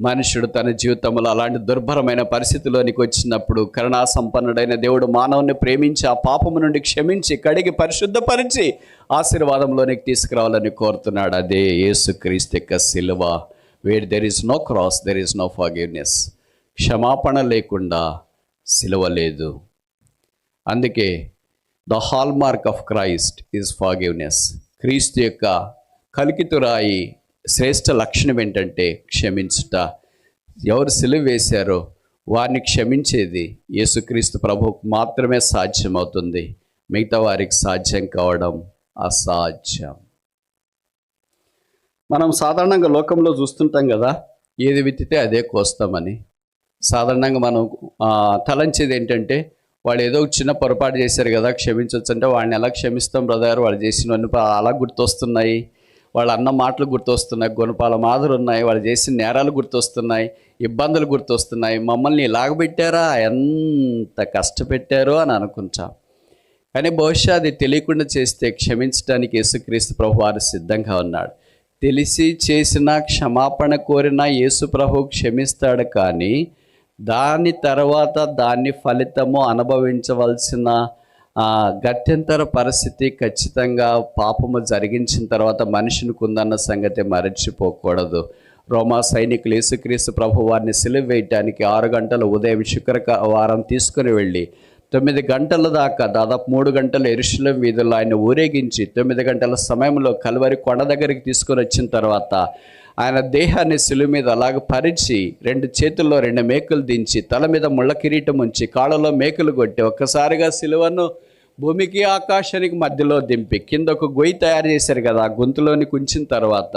మనుషుడు తన జీవితంలో అలాంటి దుర్భరమైన పరిస్థితిలోనికి వచ్చినప్పుడు కరుణా సంపన్నుడైన దేవుడు మానవుని ప్రేమించి ఆ పాపము నుండి క్షమించి కడిగి పరిశుద్ధపరిచి ఆశీర్వాదంలోనికి తీసుకురావాలని కోరుతున్నాడు. అదే యేసుక్రీస్తు యొక్క సిలువ. Where there is no cross there is no forgiveness క్షమాపణ లేకుండా సిలువ లేదు. అందుకే the hallmark of Christ is forgiveness Kristu యొక్క కలికితురాయి శ్రేష్ఠ లక్షణం ఏంటంటే క్షమించుట. ఎవరు సిలువ వేశారో వారిని క్షమించేది యేసుక్రీస్తు ప్రభువుకు మాత్రమే సాధ్యమవుతుంది. మిగతా వారికి సాధ్యం కావడం అసాధ్యం. మనం సాధారణంగా లోకంలో చూస్తుంటాం కదా ఏది విత్తితే అదే కోస్తామని. సాధారణంగా మనం తలంచేది ఏంటంటే వాళ్ళు ఏదో చిన్న పొరపాటు చేశారు కదా క్షమించవచ్చు అంటే వాడిని ఎలా క్షమిస్తాం బ్రదర్? వాళ్ళు చేసినవన్నీ అలా గుర్తొస్తున్నాయి. వాళ్ళ అన్న మాటలు గుర్తొస్తున్నాయి గుణపాల మాదిరి ఉన్నాయి వాళ్ళు చేసిన నేరాలు గుర్తొస్తున్నాయి ఇబ్బందులు గుర్తొస్తున్నాయి. మమ్మల్ని లాగబెట్టారా? ఎంత కష్టపెట్టారో అని అనుకుంటాం. కానీ బహుశా అది తెలియకుండా చేస్తే క్షమించడానికి యేసుక్రీస్తు ప్రభు వారు సిద్ధంగా ఉన్నాడు. తెలిసి చేసిన క్షమాపణ కోరిన యేసు ప్రభు క్షమిస్తాడు కానీ దాని తర్వాత దాని ఫలితము అనుభవించవలసిన గత్యంతర పరిస్థితి ఖచ్చితంగా పాపము జరిగించిన తర్వాత మనిషినికి ఉందన్న సంగతి మరచిపోకూడదు. రోమా సైనికులు యేసుక్రీస్తు ప్రభు వారిని సిలువ వేయటానికి ఆరు గంటల ఉదయం శుక్ర వారం తీసుకుని వెళ్ళి తొమ్మిది గంటల దాకా దాదాపు మూడు గంటల ఎరుశలం వీధుల్లో ఆయన ఊరేగించి తొమ్మిది గంటల సమయంలో కలువరి కొండ దగ్గరికి తీసుకొని వచ్చిన తర్వాత ఆయన దేహాన్ని సిలువ మీద అలాగ పరిచి రెండు చేతుల్లో రెండు మేకులు దించి తల మీద ముళ్ళ కిరీటం ఉంచి కాళ్ళలో మేకులు కొట్టి ఒక్కసారిగా సిలువను భూమికి ఆకాశానికి మధ్యలో దింపి కింద ఒక గొయ్యి తయారు చేశారు కదా ఆ కుంచిన తర్వాత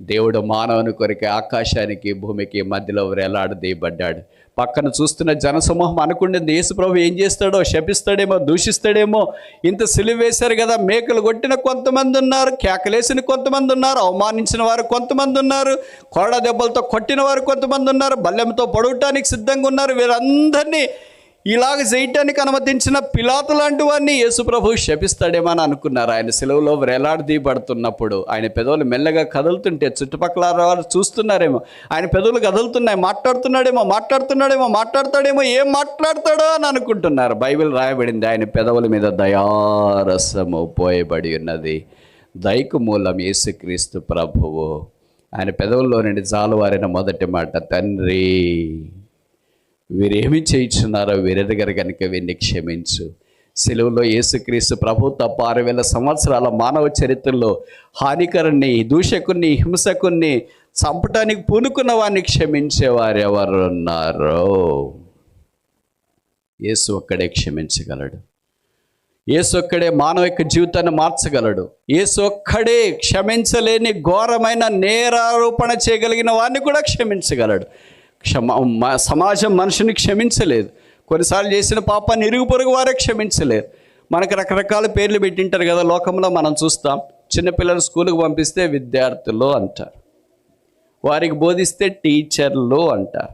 దేవుడు మానవుని కొరికి ఆకాశానికి భూమికి మధ్యలో వేలాడదీయబడ్డాడు పక్కన చూస్తున్న జనసమూహం అనుకుంటుంది యేసుప్రభు ఏం చేస్తాడో? శపిస్తాడేమో? దూషిస్తాడేమో? ఇంత సిలువ వేశారు కదా మేకలు కొట్టిన కొంతమంది ఉన్నారు కేకలేసిన కొంతమంది ఉన్నారు అవమానించిన వారు కొంతమంది ఉన్నారు కొరడ దెబ్బలతో కొట్టిన వారు కొంతమంది ఉన్నారు బల్లెంతో పొడవటానికి సిద్ధంగా ఉన్నారు. వీరందరినీ ఇలాగ చేయటానికి అనుమతించిన పిలాతు లాంటి వారిని యేసుప్రభు శపిస్తాడేమో అని అనుకున్నారు. ఆయన సెలవులో వేలాడదీయబడుతున్నప్పుడు ఆయన పెదవులు మెల్లగా కదులుతుంటే చుట్టుపక్కల వారు చూస్తున్నారేమో. ఆయన పెదవులు కదులుతున్నాయి మాట్లాడుతున్నాడేమో మాట్లాడుతున్నాడేమో మాట్లాడతాడేమో ఏం మాట్లాడతాడో అని అనుకుంటున్నారు. బైబిల్ రాయబడింది ఆయన పెదవుల మీద దయారసము పోయబడి ఉన్నది. దైకు మూలం యేసుక్రీస్తు ప్రభువు. ఆయన పెదవుల్లో నుండి జాలువారిన మొదటి మాట తండ్రి వీరేమి చేయించున్నారో వీరెదగరు కనుక వీరిని క్షమించు. సెలవులో యేసుక్రీస్తు ప్రభు తప్ప ఆరు వేల సంవత్సరాల మానవ చరిత్రలో హానికరుణ్ణి దూషకుణ్ణి హింసకుణ్ణి చంపటానికి పూనుకున్న వారిని క్షమించేవారు ఎవరున్నారో యేసు ఒక్కడే క్షమించగలడు. యేసు ఒక్కడే మానవ యొక్క జీవితాన్ని మార్చగలడు. యేసు ఒక్కడే క్షమించలేని ఘోరమైన నేరారోపణ చేయగలిగిన వారిని కూడా క్షమించగలడు. క్షమ సమాజం మనిషిని క్షమించలేదు. కొన్నిసార్లు చేసిన పాపాన్ని ఇరుగు పొరుగు వారే క్షమించలేరు మనకు రకరకాల పేర్లు పెట్టింటారు కదా లోకంలో మనం చూస్తాం చిన్నపిల్లలు స్కూల్కి పంపిస్తే విద్యార్థులు అంటారు. వారికి బోధిస్తే టీచర్లు అంటారు.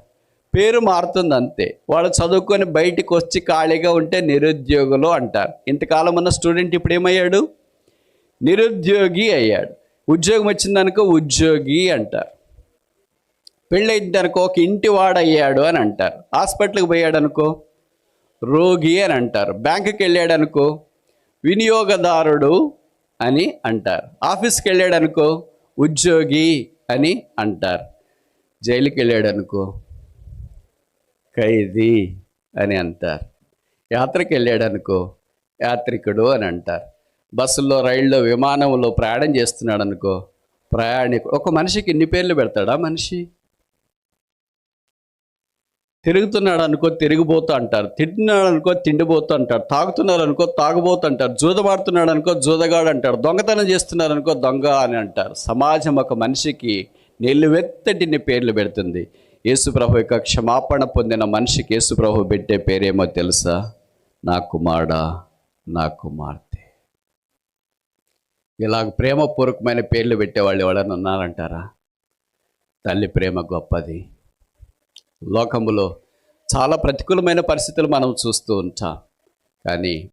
పేరు మారుతుంది అంతే వాళ్ళు చదువుకొని బయటికి వచ్చి ఖాళీగా ఉంటే నిరుద్యోగులు అంటారు. ఇంతకాలం ఉన్న స్టూడెంట్ ఇప్పుడు ఏమయ్యాడు? నిరుద్యోగి అయ్యాడు. ఉద్యోగం వచ్చిందనుకో ఉద్యోగి అంటారు. పెళ్ళైందనుకో ఒక ఇంటి వాడయ్యాడు అని అంటారు. హాస్పిటల్కి పోయాడు అనుకో రోగి అని అంటారు. బ్యాంకుకి వెళ్ళాడు అనుకో వినియోగదారుడు అని అంటారు. ఆఫీస్కి వెళ్ళాడు అనుకో ఉద్యోగి అని అంటారు. జైలుకి వెళ్ళాడు అనుకో ఖైదీ అని అంటారు. యాత్రకి వెళ్ళాడు అనుకో యాత్రికుడు అని అంటారు. బస్సుల్లో రైల్లో విమానంలో ప్రయాణం చేస్తున్నాడు అనుకో ప్రయాణికుడు. ఒక మనిషికి ఇన్ని పేర్లు పెడతాడా మనిషి? తిరుగుతున్నాడు అనుకో తిరిగిపోతూ అంటారు. తింటున్నాడు అనుకో తిండిపోతూ అంటారు. తాగుతున్నాడు అనుకో తాగుబోతూ అంటారు జూదమాడుతున్నాడు అనుకో జూదగాడు అంటారు దొంగతనం చేస్తున్నారు అనుకో దొంగ అని అంటారు. సమాజం ఒక మనిషికి నిలువెత్తటిని పేర్లు పెడుతుంది. యేసుప్రభు యొక్క క్షమాపణ పొందిన మనిషికి యేసుప్రభు పెట్టే పేరేమో తెలుసా? నా కుమారుడా నా కుమార్తె. ఇలాగ ప్రేమపూర్వకమైన పేర్లు పెట్టేవాళ్ళు ఎవడన్నా ఉన్నారంటారా? తల్లి ప్రేమ గొప్పది. లోకములో చాలా ప్రతికూలమైన పరిస్థితులు మనం చూస్తూ ఉంటాం. కానీ